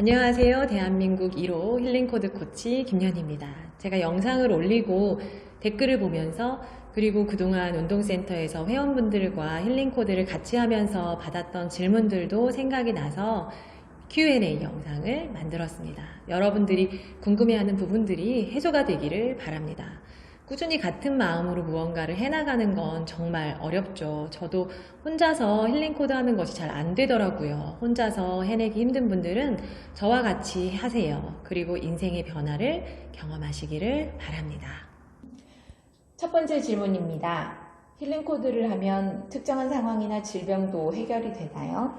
안녕하세요. 대한민국 1호 힐링코드 코치 김연입니다. 제가 영상을 올리고 댓글을 보면서 그리고 그동안 운동센터에서 회원분들과 힐링코드를 같이 하면서 받았던 질문들도 생각이 나서 Q&A 영상을 만들었습니다. 여러분들이 궁금해하는 부분들이 해소가 되기를 바랍니다. 꾸준히 같은 마음으로 무언가를 해나가는 건 정말 어렵죠. 저도 혼자서 힐링코드 하는 것이 잘 안 되더라고요. 혼자서 해내기 힘든 분들은 저와 같이 하세요. 그리고 인생의 변화를 경험하시기를 바랍니다. 첫 번째 질문입니다. 힐링 코드를 하면 특정한 상황이나 질병도 해결이 되나요?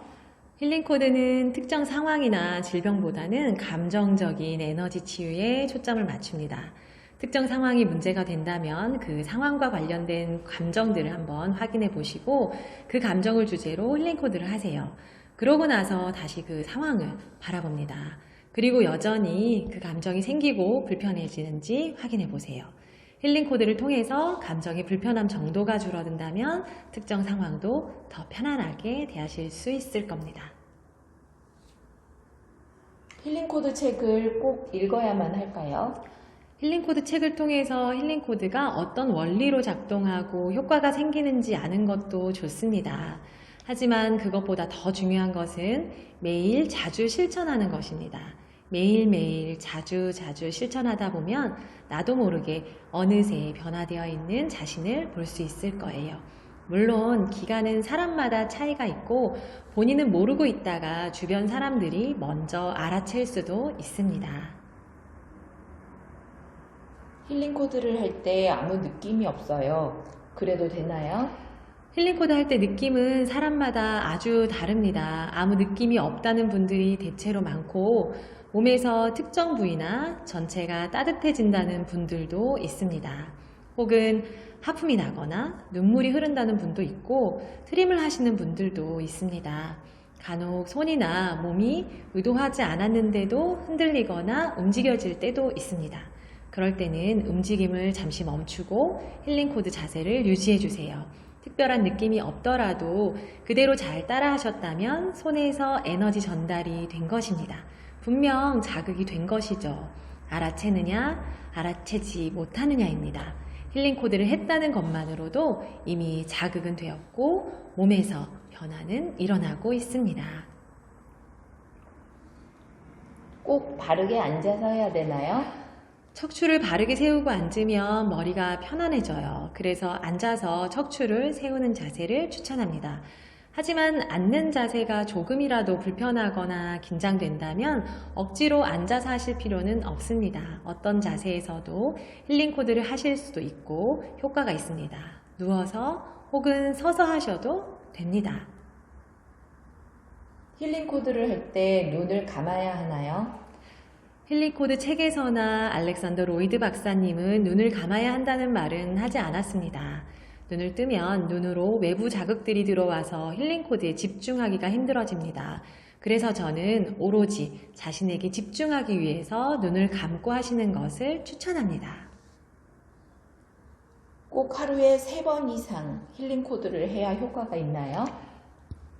힐링코드는 특정 상황이나 질병보다는 감정적인 에너지 치유에 초점을 맞춥니다. 특정 상황이 문제가 된다면 그 상황과 관련된 감정들을 한번 확인해 보시고 그 감정을 주제로 힐링 코드를 하세요. 그러고 나서 다시 그 상황을 바라봅니다. 그리고 여전히 그 감정이 생기고 불편해지는지 확인해 보세요. 힐링 코드를 통해서 감정의 불편함 정도가 줄어든다면 특정 상황도 더 편안하게 대하실 수 있을 겁니다. 힐링 코드 책을 꼭 읽어야만 할까요? 힐링코드 책을 통해서 힐링코드가 어떤 원리로 작동하고 효과가 생기는지 아는 것도 좋습니다. 하지만 그것보다 더 중요한 것은 매일 자주 실천하는 것입니다. 매일매일 자주 자주 실천하다 보면 나도 모르게 어느새 변화되어 있는 자신을 볼 수 있을 거예요. 물론 기간은 사람마다 차이가 있고 본인은 모르고 있다가 주변 사람들이 먼저 알아챌 수도 있습니다. 힐링 코드를 할 때 아무 느낌이 없어요. 그래도 되나요? 힐링코드 할 때 느낌은 사람마다 아주 다릅니다. 아무 느낌이 없다는 분들이 대체로 많고 몸에서 특정 부위나 전체가 따뜻해진다는 분들도 있습니다. 혹은 하품이 나거나 눈물이 흐른다는 분도 있고 트림을 하시는 분들도 있습니다. 간혹 손이나 몸이 의도하지 않았는데도 흔들리거나 움직여질 때도 있습니다. 그럴 때는 움직임을 잠시 멈추고 힐링코드 자세를 유지해 주세요. 특별한 느낌이 없더라도 그대로 잘 따라 하셨다면 손에서 에너지 전달이 된 것입니다. 분명 자극이 된 것이죠. 알아채느냐, 알아채지 못하느냐입니다. 힐링 코드를 했다는 것만으로도 이미 자극은 되었고 몸에서 변화는 일어나고 있습니다. 꼭 바르게 앉아서 해야 되나요? 척추를 바르게 세우고 앉으면 머리가 편안해져요. 그래서 앉아서 척추를 세우는 자세를 추천합니다. 하지만 앉는 자세가 조금이라도 불편하거나 긴장된다면 억지로 앉아서 하실 필요는 없습니다. 어떤 자세에서도 힐링 코드를 하실 수도 있고 효과가 있습니다. 누워서 혹은 서서 하셔도 됩니다. 힐링 코드를 할 때 눈을 감아야 하나요? 힐링코드 책에서나 알렉산더 로이드 박사님은 눈을 감아야 한다는 말은 하지 않았습니다. 눈을 뜨면 눈으로 외부 자극들이 들어와서 힐링 코드에 집중하기가 힘들어집니다. 그래서 저는 오로지 자신에게 집중하기 위해서 눈을 감고 하시는 것을 추천합니다. 꼭 하루에 세번 이상 힐링 코드를 해야 효과가 있나요?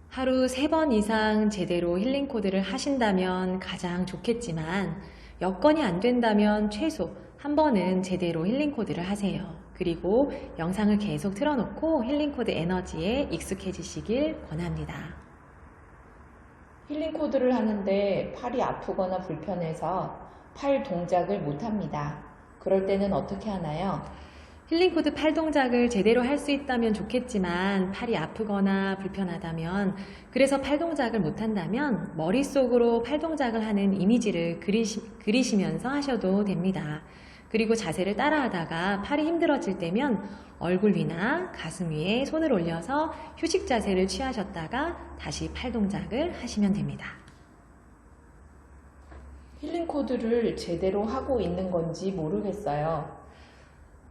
하루 세번 이상 제대로 힐링 코드를 하신다면 가장 좋겠지만 여건이 안 된다면 최소 한 번은 제대로 힐링 코드를 하세요. 그리고 영상을 계속 틀어놓고 힐링 코드 에너지에 익숙해지시길 권합니다. 힐링 코드를 하는데 팔이 아프거나 불편해서 팔 동작을 못 합니다. 그럴 때는 어떻게 하나요? 힐링코드 팔 동작을 제대로 할 수 있다면 좋겠지만 팔이 아프거나 불편하다면 그래서 팔 동작을 못한다면 머릿속으로 팔 동작을 하는 이미지를 그리시, 그리시면서 하셔도 됩니다. 그리고 자세를 따라하다가 팔이 힘들어질 때면 얼굴 위나 가슴 위에 손을 올려서 휴식 자세를 취하셨다가 다시 팔 동작을 하시면 됩니다. 힐링 코드를 제대로 하고 있는 건지 모르겠어요.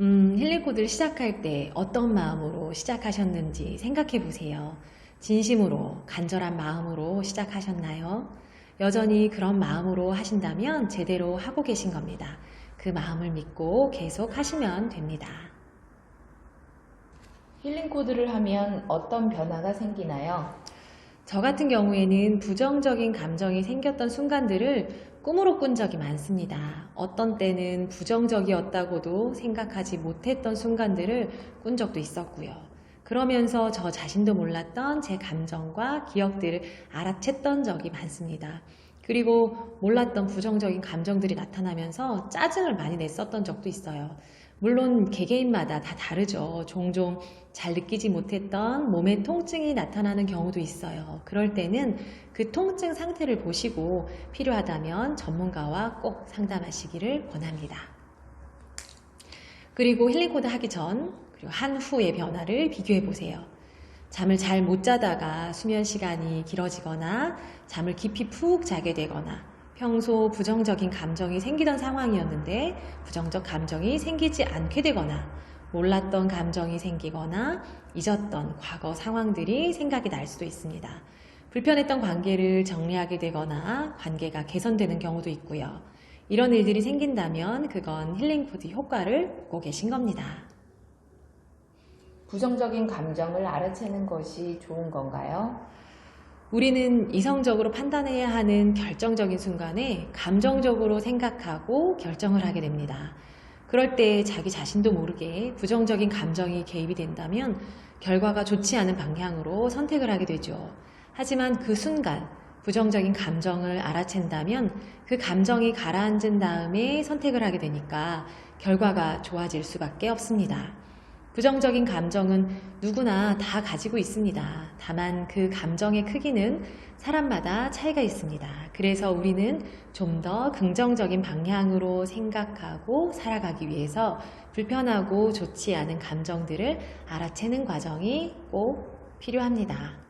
음, 힐링코드를 시작할 때 어떤 마음으로 시작하셨는지 생각해 보세요. 진심으로, 간절한 마음으로 시작하셨나요? 여전히 그런 마음으로 하신다면 제대로 하고 계신 겁니다. 그 마음을 믿고 계속 하시면 됩니다. 힐링 코드를 하면 어떤 변화가 생기나요? 저 같은 경우에는 부정적인 감정이 생겼던 순간들을 꿈으로 꾼 적이 많습니다. 어떤 때는 부정적이었다고도 생각하지 못했던 순간들을 꾼 적도 있었고요. 그러면서 저 자신도 몰랐던 제 감정과 기억들을 알아챘던 적이 많습니다. 그리고 몰랐던 부정적인 감정들이 나타나면서 짜증을 많이 냈었던 적도 있어요. 물론 개개인마다 다 다르죠. 종종 잘 느끼지 못했던 몸의 통증이 나타나는 경우도 있어요. 그럴 때는 그 통증 상태를 보시고 필요하다면 전문가와 꼭 상담하시기를 권합니다. 그리고 힐링코드 하기 전, 그리고 한 후의 변화를 비교해 보세요. 잠을 잘 못 자다가 수면 시간이 길어지거나 잠을 깊이 푹 자게 되거나 평소 부정적인 감정이 생기던 상황이었는데 부정적 감정이 생기지 않게 되거나 몰랐던 감정이 생기거나 잊었던 과거 상황들이 생각이 날 수도 있습니다. 불편했던 관계를 정리하게 되거나 관계가 개선되는 경우도 있고요. 이런 일들이 생긴다면 그건 힐링코드 효과를 보고 계신 겁니다. 부정적인 감정을 알아채는 것이 좋은 건가요? 우리는 이성적으로 판단해야 하는 결정적인 순간에 감정적으로 생각하고 결정을 하게 됩니다. 그럴 때 자기 자신도 모르게 부정적인 감정이 개입이 된다면 결과가 좋지 않은 방향으로 선택을 하게 되죠. 하지만 그 순간 부정적인 감정을 알아챈다면 그 감정이 가라앉은 다음에 선택을 하게 되니까 결과가 좋아질 수밖에 없습니다. 부정적인 감정은 누구나 다 가지고 있습니다. 다만 그 감정의 크기는 사람마다 차이가 있습니다. 그래서 우리는 좀 더 긍정적인 방향으로 생각하고 살아가기 위해서 불편하고 좋지 않은 감정들을 알아채는 과정이 꼭 필요합니다.